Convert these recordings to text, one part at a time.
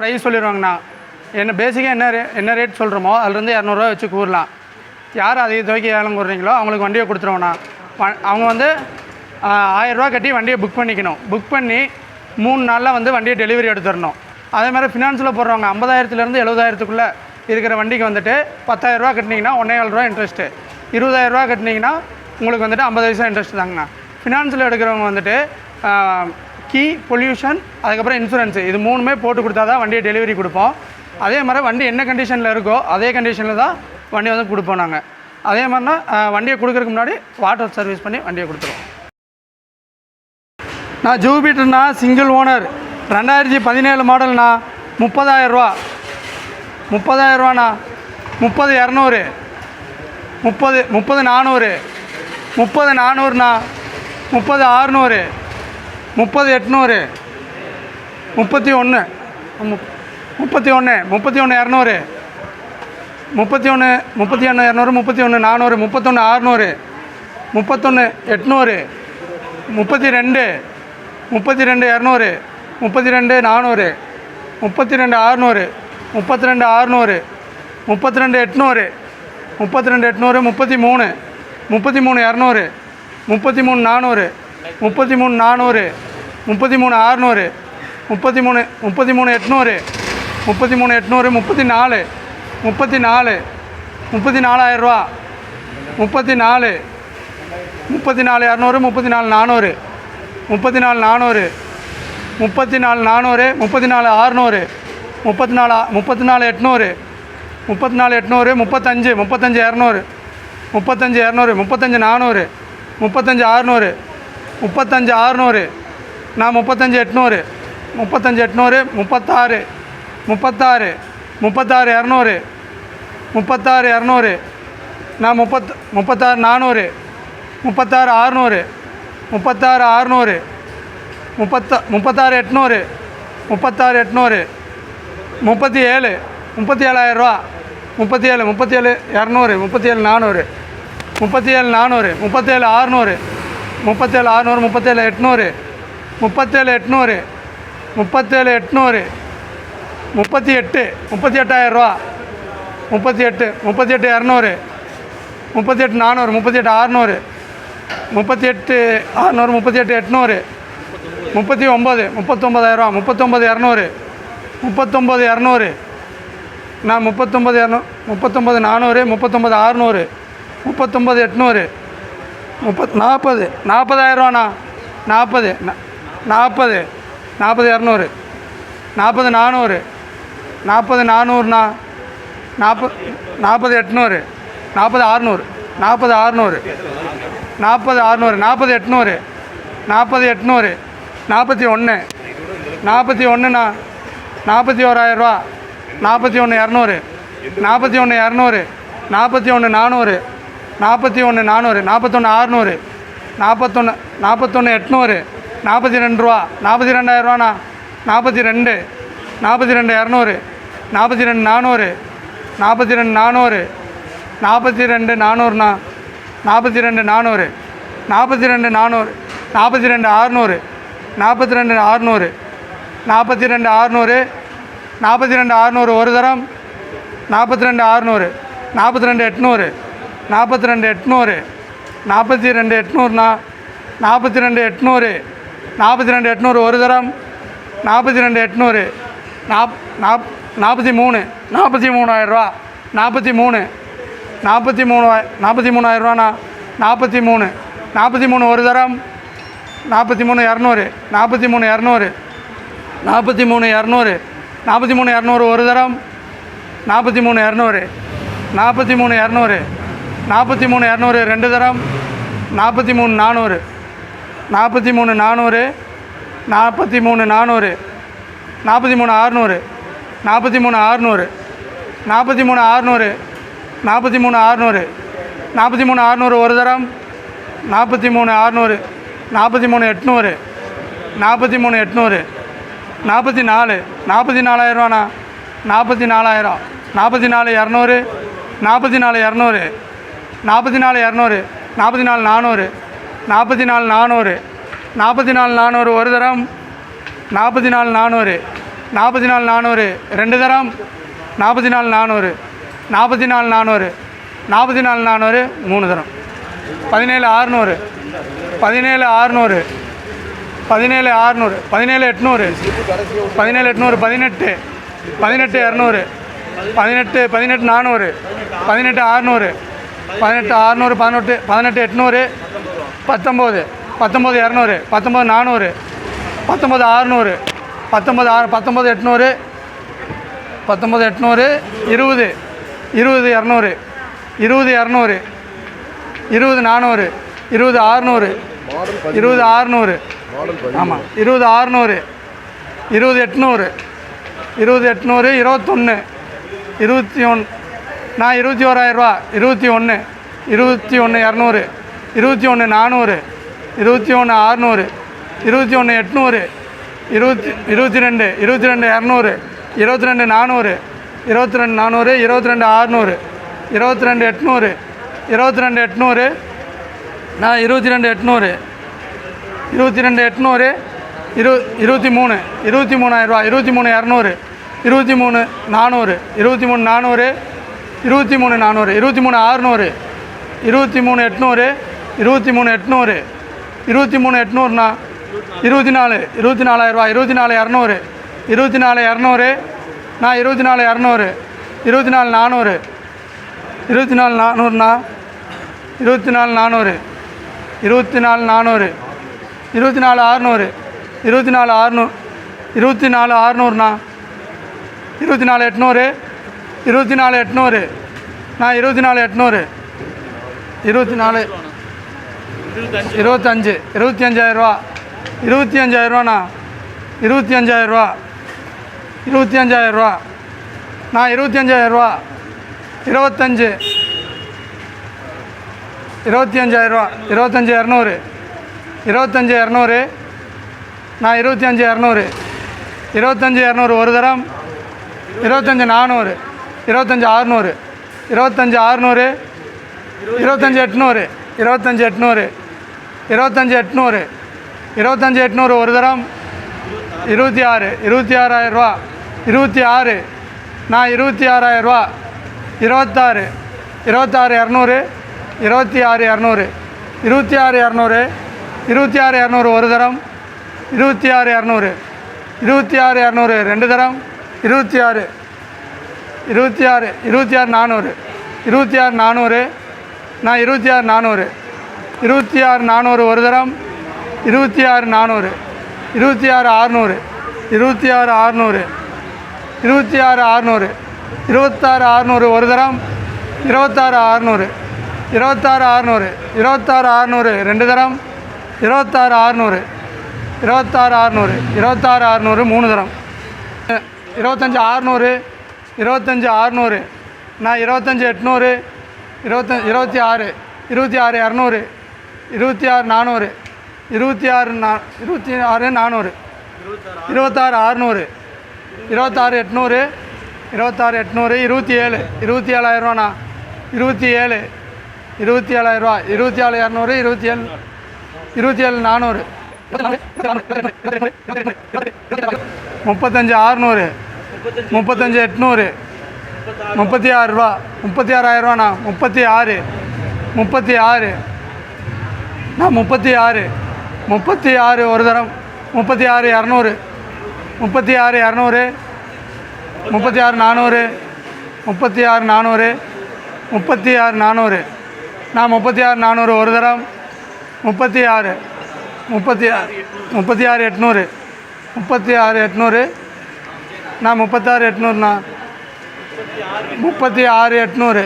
Price சொல்லிடுவாங்கண்ணா. என்ன பேசிக்காக என்ன ரே என்ன ரேட் சொல்கிறோமோ அதுலேருந்து இரநூறுவா வச்சு கூறலாம். யார் அதிக தொகைக்கு ஏலம் கூறுறீங்களோ அவங்களுக்கு வண்டியை கொடுத்துருவோண்ணா. அவங்க வந்து ஆயிரரூவா கட்டி வண்டியை புக் பண்ணிக்கணும். புக் பண்ணி மூணு நாளில் வந்து வண்டியை டெலிவரி எடுத்துடணும். அதே மாதிரி ஃபினான்ஸில் போடுறவங்க ஐம்பதாயிரத்துலேருந்து எழுபதாயிரத்துக்குள்ளே இருக்கிற வண்டிக்கு வந்துட்டு பத்தாயிரரூவா கட்டினீங்கன்னா ஒன்றே ஏழு ரூபா இன்ட்ரெஸ்ட்டு இருபதாயிரரூவா கட்டினீங்கன்னா உங்களுக்கு வந்துட்டு ஐம்பது வயசாக இன்ட்ரெஸ்ட் தாங்கண்ணா. ஃபினான்ஸில் எடுக்கிறவங்க வந்துட்டு கீ பொல்யூஷன் அதுக்கப்புறம் இன்சூரன்ஸு. இது மூணுமே போட்டு கொடுத்தா தான் வண்டியை டெலிவரி கொடுப்போம். அதே மாதிரி வண்டி என்ன கண்டிஷனில் இருக்கோ அதே கண்டிஷனில் தான் வண்டி வந்து கொடுப்போம் நாங்கள் அதே மாதிரினா வண்டியை கொடுக்கறதுக்கு முன்னாடி வாட்டர் சர்வீஸ் பண்ணி வண்டியை கொடுத்துருவோம். நான் ஜூபிட்டர்னா சிங்கிள் ஓனர் ரெண்டாயிரத்தி பதினேழு மாடல்ண்ணா முப்பதாயிரரூவா. முப்பதாயிரரூவாண்ணா. முப்பது இரநூறு. முப்பது முப்பது நானூறு. முப்பது நானூறுண்ணா. முப்பது ஆறுநூறு. முப்பது எட்நூறு. முப்பத்தி ஒன்று. முப்பத்தி ஒன்று. முப்பத்தி ஒன்று இரநூறு. முப்பத்தி ஒன்று முப்பத்தி ஒன்று இரநூறு முப்பத்தி ஒன்று நானூறு முப்பத்தொன்று ஆறுநூறு முப்பத்தொன்று எட்நூறு முப்பத்தி ரெண்டு முப்பத்தி ரெண்டு இரநூறு முப்பத்தி ரெண்டு நானூறு முப்பத்தி ரெண்டு ஆறுநூறு முப்பத்தி ரெண்டு ஆறுநூறு முப்பத்தி ரெண்டு எட்நூறு முப்பத்தி ரெண்டு எட்நூறு முப்பத்தி மூணு முப்பத்தி மூணு இரநூறு முப்பத்தி மூணு நானூறு முப்பத்தி மூணு நானூறு முப்பத்தி மூணு ஆறுநூறு முப்பத்தி மூணு முப்பத்தி மூணு எட்நூறு முப்பத்தி மூணு எட்நூறு முப்பத்தி நாலு முப்பத்தி நாலு முப்பத்தி நாலாயிரரூவா முப்பத்தி நாலு முப்பத்தி நாலு இரநூறு முப்பத்தி நாலு நானூறு முப்பத்தி நாலு நானூறு முப்பத்தி நாலு நானூறு முப்பத்தி நாலு ஆறுநூறு முப்பத்தி நாலு முப்பத்தி நாலு எட்நூறு முப்பத்தி நாலு எட்நூறு முப்பத்தஞ்சு முப்பத்தஞ்சு இரநூறு முப்பத்தஞ்சு இரநூறு முப்பத்தஞ்சு நானூறு முப்பத்தஞ்சு ஆறுநூறு முப்பத்தஞ்சு ஆறுநூறு நான் முப்பத்தஞ்சு எட்நூறு முப்பத்தஞ்சு எட்நூறு முப்பத்தாறு முப்பத்தாறு முப்பத்தாறு இரநூறு முப்பத்தாறு இரநூறு நான் முப்பத் முப்பத்தாறு நானூறு முப்பத்தாறு ஆறுநூறு முப்பத்தாறு ஆறுநூறு முப்பத்தா முப்பத்தாறு எட்நூறு முப்பத்தாறு எட்நூறு முப்பத்தி ஏழு முப்பத்தி ஏழாயிரரூவா முப்பத்தி ஏழு முப்பத்தி ஏழு இரநூறு முப்பத்தி ஏழு நானூறு முப்பத்தி ஏழு நானூறு முப்பத்தேழு ஆறுநூறு முப்பத்தேழு ஆறுநூறு முப்பத்தேழு எட்நூறு முப்பத்தேழு எட்நூறு முப்பத்தேழு எட்நூறு முப்பத்தி எட்டு முப்பத்தி எட்டாயிரரூவா முப்பத்தி எட்டு முப்பத்தி எட்டு இரநூறு முப்பத்தி எட்டு நானூறு முப்பத்தி எட்டு அறநூறு முப்பத்தி எட்டு அறநூறு முப்பத்தி எட்டு எட்நூறு முப்பத்தி ஒம்பது முப்பத்தொம்பதாயிரரூவா முப்பத்தொம்பது இரநூறு முப்பத்தொம்பது இரநூறு நான் முப்பத்தொம்பது இரநூ முப்பத்தொம்பது நானூறு முப்பத்தொம்பது அறநூறு முப்பத்தொம்பது எட்நூறு முப்பத் நாற்பது நாற்பதாயிரரூவாண்ணா நாற்பது நாற்பது நாற்பது இரநூறு நாற்பது நானூறு நாற்பது நானூறுண்ணா நாற்பது நாற்பது எட்நூறு நாற்பது ஆறுநூறு நாற்பது ஆறுநூறு நாற்பது ஆறுநூறு நாற்பது எட்நூறு நாற்பது எட்நூறு நாற்பத்தி ஒன்று நாற்பத்தி ஒன்றுண்ணா நாற்பத்தி ஓராயிரரூவா நாற்பத்தி ஒன்று இரநூறு நாற்பத்தி ஒன்று இரநூறு நாற்பத்தி ஒன்று நானூறு நாற்பத்தி ஒன்று நானூறு நாற்பத்தொன்று ஆறுநூறு நாற்பத்தொன்று நாற்பத்தொன்று எட்நூறு நாற்பத்தி ரெண்டு ரூபா நாற்பத்தி ரெண்டாயிரரூவாண்ணா நாற்பத்தி ரெண்டு நாற்பத்தி ரெண்டு இரநூறு நாற்பத்தி ரெண்டு நானூறு நாற்பத்தி ரெண்டு நானூறு நாற்பத்தி ரெண்டு நானூறுண்ணா நாற்பத்தி ரெண்டு நானூறு நாற்பத்தி ரெண்டு நானூறு நாற்பத்தி ரெண்டு ஆறுநூறு நாற்பத்தி ரெண்டு ஆறுநூறு நாற்பத்தி ரெண்டு ஆறுநூறு நாற்பத்தி ரெண்டு ஆறுநூறு ஒரு தரம் நாற்பத்தி ரெண்டு ஆறுநூறு நாற்பத்தி ரெண்டு எட்நூறு நாற்பத்தி ரெண்டு எட்நூறு நாற்பத்தி ரெண்டு எட்நூறுண்ணா நாற்பத்தி ரெண்டு எட்நூறு நாற்பத்தி ரெண்டு எட்நூறு ஒரு தரம் நாற்பத்தி ரெண்டு எட்நூறு நாப் நாப் நாற்பத்தி மூணு நாற்பத்தி மூணாயிரரூவா நாற்பத்தி மூணு நாற்பத்தி மூணு நாற்பத்தி மூணாயிரரூவாண்ணா நாற்பத்தி மூணு நாற்பத்தி மூணு ஒரு தரம் நாற்பத்தி மூணு இரநூறு நாற்பத்தி மூணு இரநூறு நாற்பத்தி மூணு இரநூறு நாற்பத்தி மூணு இரநூறு ஒரு தரம் நாற்பத்தி மூணு இரநூறு நாற்பத்தி மூணு இரநூறு நாற்பத்தி மூணு இரநூறு ரெண்டு தரம் நாற்பத்தி மூணு நானூறு நாற்பத்தி மூணு நானூறு நாற்பத்தி மூணு நானூறு நாற்பத்தி மூணு ஆறுநூறு நாற்பத்தி மூணு ஆறுநூறு நாற்பத்தி மூணு ஆறுநூறு நாற்பத்தி மூணு ஆறுநூறு நாற்பத்தி மூணு ஆறுநூறு ஒரு தரம் நாற்பத்தி மூணு ஆறுநூறு நாற்பத்தி மூணு எட்நூறு நாற்பத்தி மூணு எட்நூறு நாற்பத்தி நாலு நாற்பத்தி நாலாயிரரூவாண்ணா நாற்பத்தி நாலாயிரம் நாற்பத்தி நாலு இரநூறு நாற்பத்தி நாலு இரநூறு நாற்பத்தி நாலு இரநூறு நாற்பத்தி நாலு நானூறு நாற்பத்தி நாலு நானூறு. நாற்பத்தி நாலு நானூறு ஒரு தரம். நாற்பத்தி நாலு நானூறு. நாற்பத்தி நாலு நானூறு ரெண்டு தரம். நாற்பத்தி நாலு நானூறு. நாற்பத்தி நாலு நானூறு. நாற்பத்தி நாலு நானூறு மூணு தரம். பதினேழு ஆறுநூறு. பதினேழு ஆறுநூறு. பதினேழு ஆறுநூறு. பதினேழு எட்நூறு. பதினேழு எட்நூறு பதினெட்டு. பதினெட்டு இரநூறு. பதினெட்டு பதினெட்டு நானூறு. பதினெட்டு ஆறுநூறு. பதினெட்டு ஆறுநூறு பதினெட்டு பதினெட்டு எட்நூறு. பத்தொம்போது பத்தொம்போது இரநூறு பத்தொம்போது நானூறு பத்தொம்போது ஆறுநூறு பத்தொம்போது ஆறு பத்தொம்போது எட்நூறு பத்தொம்போது எட்நூறு இருபது இருபது இரநூறு இருபது இரநூறு இருபது நானூறு இருபது ஆறுநூறு இருபது ஆறுநூறு ஆமாம் இருபது ஆறுநூறு இருபது எட்நூறு இருபது எட்நூறு இருபத்தொன்று இருபத்தி ஒன் நான் இருபத்தி ஓராயிரரூவா இருபத்தி ஒன்று இருபத்தி ஒன்று இரநூறு இருபத்தி ஒன்று நானூறு இருபத்தி ஒன்று ஆறுநூறு இருபத்தி ஒன்று எட்நூறு இருபத்தி இருபத்தி ரெண்டு இருபத்தி ரெண்டு இரநூறு இருபத்தி ரெண்டு நானூறு இருபத்தி ரெண்டு நானூறு இருபத்தி ரெண்டு ஆறுநூறு இருபத்தி ரெண்டு எட்நூறு இருபத்தி ரெண்டு எட்நூறு நான் இருபத்தி ரெண்டு எட்நூறு இருபத்தி ரெண்டு எட்நூறு இரு இருபத்தி மூணு இருபத்தி மூணாயிரரூவா இருபத்தி மூணு இரநூறு இருபத்தி மூணு நானூறு இருபத்தி மூணு நானூறு இருபத்தி மூணு நானூறு இருபத்தி மூணு ஆறுநூறு இருபத்தி மூணு எட்நூறு இருபத்தி மூணு எட்நூறு இருபத்தி மூணு எட்நூறுண்ணா இருபத்தி நாலு இருபத்தி நாலாயிரரூவா இருபத்தி நாலு இரநூறு இருபத்தி நாலு இரநூறு நான் இருபத்தி நாலு இரநூறு இருபத்தி நாலு நானூறு இருபத்தி நாலு நானூறுண்ணா இருபத்தி நாலு நானூறு இருபத்தி நாலு நானூறு இருபத்தி நாலு ஆறுநூறு இருபத்தி நாலு ஆறுநூறு இருபத்தி நாலு ஆறுநூறுண்ணா இருபத்தி நாலு எட்நூறு இருபத்தி நாலு எட்நூறு நான் இருபத்தி நாலு எட்நூறு இருபத்தி நாலு இருபத்தஞ்சு. இருபத்தி அஞ்சாயிரரூவா இருபத்தி அஞ்சாயிரரூவாண்ணா இருபத்தி அஞ்சாயிரரூவா இருபத்தி அஞ்சாயிரரூவா நான் இருபத்தி அஞ்சாயிரரூவா இருபத்தஞ்சு. இருபத்தி அஞ்சாயிரரூவா இருபத்தஞ்சி இரநூறு. இருபத்தஞ்சி இரநூறு. நான் இருபத்தி அஞ்சு இரநூறு. இருபத்தஞ்சி இரநூறு ஒரு தரம். இருபத்தஞ்சி நானூறு. இருபத்தஞ்சி ஆறுநூறு. இருபத்தஞ்சி ஆறுநூறு. இருபத்தஞ்சி எட்நூறு. இருபத்தஞ்சி எட்நூறு. இருபத்தஞ்சி எட்நூறு. இருபத்தஞ்சி எட்நூறு ஒரு தரம். இருபத்தி ஆறு இருபத்தி ஆறாயிரரூவா இருபத்தி ஆறு நான் இருபத்தி ஆறாயிரரூவா இருபத்தாறு. இருபத்தாறு இரநூறு. இருபத்தி ஆறு இரநூறு. இருபத்தி ஆறு இரநூறு. இருபத்தி ஆறு இரநூறு ஒரு தரம். இருபத்தி ஆறு இரநூறு. இருபத்தி ஆறு இரநூறு ரெண்டு தரம். இருபத்தி ஆறு இருபத்தி ஆறு இருபத்தி ஆறு நானூறு. இருபத்தி ஆறு நானூறு. நான் இருபத்தி ஆறு நானூறு. இருபத்தி ஆறு நானூறு ஒரு தரம் இருபத்தி ஆறு நானூறு இருபத்தி ஆறு ஆறுநூறு இருபத்தி ஆறு ஆறுநூறு இருபத்தி ஆறு ஆறுநூறு இருபத்தாறு ஆறுநூறு ஒரு தரம் இருபத்தாறு ஆறுநூறு இருபத்தாறு ஆறுநூறு இருபத்தாறு ஆறுநூறு ரெண்டு தரம் இருபத்தாறு ஆறுநூறு இருபத்தாறு ஆறுநூறு இருபத்தாறு ஆறுநூறு மூணு தரம் இருபத்தஞ்சி ஆறுநூறு இருபத்தஞ்சி ஆறுநூறு நான் இருபத்தஞ்சி எட்நூறு இருபத்த இருபத்தி ஆறு இருபத்தி ஆறு இரநூறு இருபத்தி ஆறு நானூறு. இருபத்தி ஆறு நா இருபத்தி ஆறு நானூறு. இருபத்தாறு ஆறுநூறு இருபத்தாறு எட்நூறு. இருபத்தாறு எட்நூறு இருபத்தி ஏழு. இருபத்தி ஏழாயிரரூவாண்ணா இருபத்தி ஏழு. இருபத்தி ஏழாயிரரூவா இருபத்தி ஏழு இரநூறு இருபத்தி ஏழு இருபத்தி ஏழு நானூறு. முப்பத்தஞ்சு ஆறுநூறு முப்பத்தஞ்சு எட்நூறு. முப்பத்தி ஆறுரூவா முப்பத்தி ஆறாயிரரூவாண்ணா முப்பத்தி ஆறு. முப்பத்தி ஆறு. நான் முப்பத்தி ஆறு முப்பத்தி ஆறு ஒரு தரம் முப்பத்தி ஆறு இரநூறு முப்பத்தி ஆறு இரநூறு முப்பத்தி ஆறு நானூறு முப்பத்தி ஆறு நானூறு முப்பத்தி ஆறு நானூறு நான் முப்பத்தி ஆறு நானூறு ஒரு தரம் முப்பத்தி ஆறு முப்பத்தி ஆறு முப்பத்தி ஆறு எட்நூறு முப்பத்தி ஆறு எட்நூறு நான் முப்பத்தாறு எட்நூறுண்ணா முப்பத்தி ஆறு எட்நூறு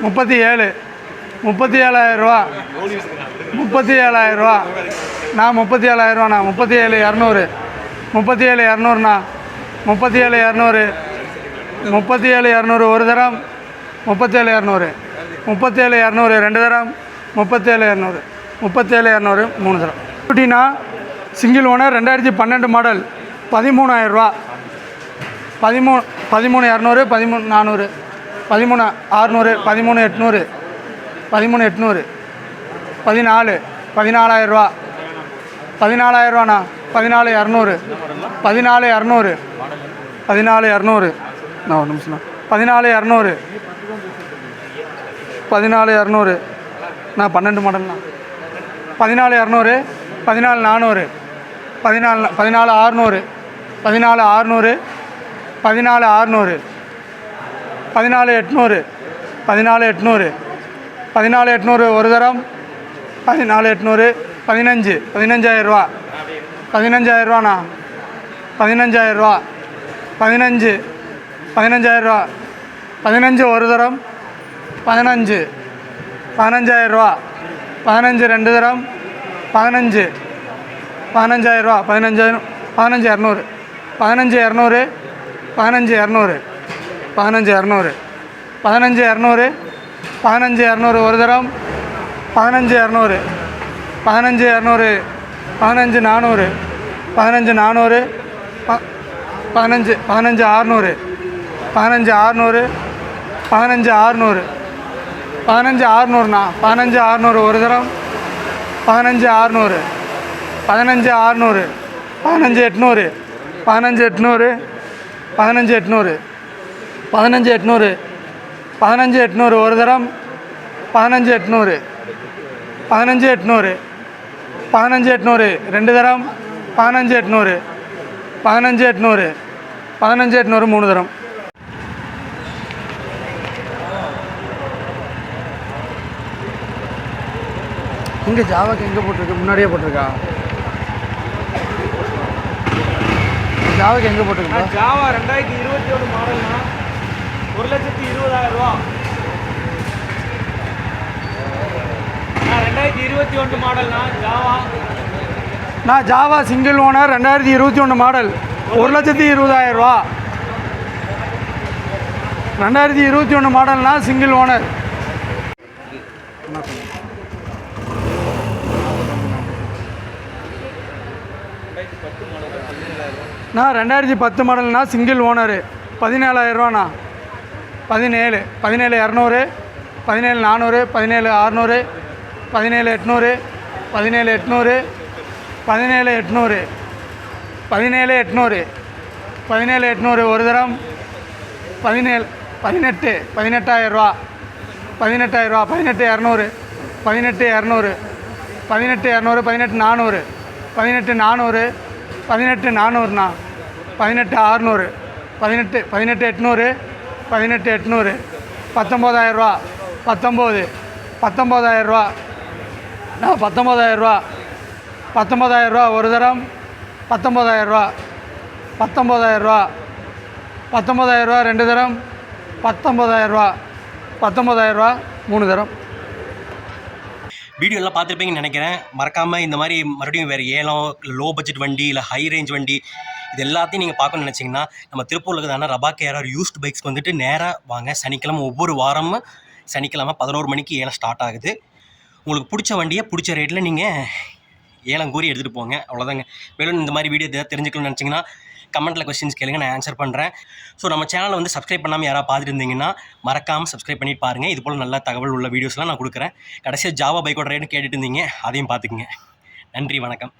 முப்பத்தி ஏழு முப்பத்தி ஏழாயிரரூவா முப்பத்தி ஏழாயிரரூவா நான் முப்பத்தி ஏழாயிரரூவாண்ணா முப்பத்தி ஏழு இரநூறு. முப்பத்தி ஏழு இரநூறுண்ணா முப்பத்தி ஏழு இரநூறு. முப்பத்தி ஏழு இரநூறு ஒரு தரம் முப்பத்தேழு இரநூறு. முப்பத்தேழு இரநூறு ரெண்டு தரம் முப்பத்தேழு இரநூறு. முப்பத்தேழு இரநூறு மூணு தரம். ஸ்கூட்டினா சிங்கிள் ஓனர் ரெண்டாயிரத்தி பன்னெண்டு மாடல் பதிமூணாயிரரூவா பதிமூணு பதிமூணு இரநூறு பதிமூணு நானூறு. பதிமூணு ஆறுநூறு பதிமூணு எட்நூறு. பதிமூணு எட்நூறு. பதினாலு பதினாலாயிரரூவா பதினாலாயிரரூவாண்ணா பதினாலு இரநூறு. பதினாலு இரநூறு. பதினாலு இரநூறு. நான் ஒரு நிமிஷம் பதினாலு இரநூறு. பதினாலு இரநூறு. நான் பன்னெண்டு மாடல்ண்ணா. பதினாலு இரநூறு பதினாலு நானூறு பதினாலு பதினாலு ஆறுநூறு பதினாலு ஆறுநூறு பதினாலு ஆறுநூறு பதினாலு எட்நூறு பதினாலு எட்நூறு பதினாலு எட்நூறு ஒரு தரம். பதினாலு எட்நூறு பதினஞ்சு பதினஞ்சாயிரரூவா. பதினஞ்சாயிரரூவாண்ணா. பதினஞ்சாயிரரூவா. பதினஞ்சு பதினஞ்சாயிரரூவா. பதினஞ்சு ஒரு தரம் பதினஞ்சு. பதினஞ்சாயிரரூவா. பதினஞ்சு ரெண்டு தரம் பதினஞ்சு. பதினஞ்சாயிரரூவா. பதினஞ்சாயிரம் பதினஞ்சு இரநூறு. பதினஞ்சு இரநூறு பதினஞ்சு இரநூறு. பதினஞ்சு இரநூறு. பதினஞ்சு இரநூறு பதினஞ்சு இரநூறு ஒரு தரம் பதினஞ்சு இரநூறு பதினஞ்சு இரநூறு பதினஞ்சு நானூறு பதினஞ்சு நானூறு ப பதினஞ்சு பதினஞ்சு ஆறுநூறு பதினஞ்சு ஆறுநூறு பதினஞ்சு ஆறுநூறு பதினஞ்சு ஆறுநூறுண்ணா பதினஞ்சு ஆறுநூறு ஒரு தரம் பதினஞ்சு ஆறுநூறு பதினஞ்சு ஆறுநூறு பதினஞ்சு எட்நூறு பதினஞ்சு எட்நூறு பதினஞ்சு எட்நூறு பதினஞ்சு எட்நூறு பதினஞ்சு எட்நூறு ஒரு தரம் பதினஞ்சு எட்நூறு பதினஞ்சு எட்நூறு. பதினஞ்சு எட்நூறு. ரெண்டு தரம் பதினஞ்சு எட்நூறு. பதினஞ்சு எட்நூறு. பதினஞ்சு எட்நூறு மூணு தரம். இங்கே ஜாவாக்கு எங்கே போட்டிருக்கு? முன்னாடியே போட்டிருக்கா? ஜாவாக்கு எங்கே போட்டிருக்கா? ஜாவா ரெண்டாயிரத்தி இருபத்தி ஒன்று மாடல்னா ஒரு லட்சத்தி இருபதாயிரம் ரூபா நான் ரெண்டாயிரத்தி இருபத்தி ஒன்று மாடல்னா ஜாவா. நான் ஜாவா சிங்கிள் ஓனர் ரெண்டாயிரத்தி இருபத்தி ஒன்று மாடல் ஒரு லட்சத்தி இருபதாயிரம் ரூபா. ரெண்டாயிரத்தி இருபத்தி ஒன்று மாடல்னா சிங்கிள் ஓனர் நான் ரெண்டாயிரத்தி பத்து மாடல்னா சிங்கிள் ஓனரு பதினேழாயிரம் ரூபாண்ணா பதினேழு பதினேழு இரநூறு பதினேழு நானூறு பதினேழு அறநூறு பதினேழு எட்நூறு பதினேழு எட்நூறு பதினேழு எட்நூறு பதினேழு எட்நூறு பதினேழு எட்நூறு ஒரு தரம் பதினேழு பதினெட்டு பதினெட்டாயிரரூவா பதினெட்டாயிரரூவா பதினெட்டு இரநூறு பதினெட்டு இரநூறு பதினெட்டு இரநூறு பதினெட்டு நானூறு பதினெட்டு நானூறு பதினெட்டு நானூறுண்ணா பதினெட்டு ஆறுநூறு பதினெட்டு பதினெட்டு எட்நூறு பதினெட்டு எட்நூறு பத்தொம்போதாயிரரூவா பத்தொம்போது பத்தொம்போதாயிரரூவா நான் பத்தொம்போதாயிரரூவா பத்தொம்போதாயிரரூவா ஒரு தரம். பத்தொம்போதாயிரரூவா பத்தொம்போதாயிரரூவா பத்தொம்போதாயிரரூவா ரெண்டு தரம். பத்தொம்போதாயிரரூவா பத்தொம்போதாயிரரூவா மூணு தரம். வீடியோலாம் பார்த்துருப்பீங்கன்னு நினைக்கிறேன். மறக்காமல் இந்த மாதிரி மறுபடியும் வேறு ஏலம் லோ பட்ஜெட் வண்டி இல்லை ஹை ரேஞ்ச் வண்டி இது எல்லாத்தையும் நீங்கள் பார்க்கணும்னு நினச்சிங்கன்னா நம்ம திருப்பூரில் இருக்கிறதான ரபா கேரார் யூஸ்ட் பைக்ஸ் வந்துட்டு நேராக வாங்க. சனிக்கிழமை ஒவ்வொரு வாரமும் சனிக்கிழமை பதினோரு மணிக்கு ஏலம் ஸ்டார்ட் ஆகுது. உங்களுக்கு பிடிச்ச வண்டியை பிடிச்ச ரேட்டில் நீங்கள் ஏலம் கூறி எடுத்துகிட்டு போங்க. அவ்வளோதாங்க மேலும் இந்த மாதிரி வீடியோ எதாவது தெரிஞ்சுக்கணும்னு நினச்சிங்கன்னா கமெண்ட்டில் கொஸ்டின்ஸ் கேளுங்க நான் ஆன்சர் பண்ணுறேன் ஸோ நம்ம சேனலை வந்து சப்ஸ்கிரைப் பண்ணாமல் யாராவது பார்த்துட்டு இருந்தீங்கன்னா மறக்காமல் சப்ஸ்கிரைப் பண்ணி பாருங்கள் இது போல் நல்ல தகவல் உள்ள வீடியோஸ்லாம் நான் கொடுக்குறேன். கடைசியாக ஜாவா பைக்கோட ரேட்டு கேட்டுட்டு இருந்தீங்க அதையும் பார்த்துக்குங்க. நன்றி வணக்கம்.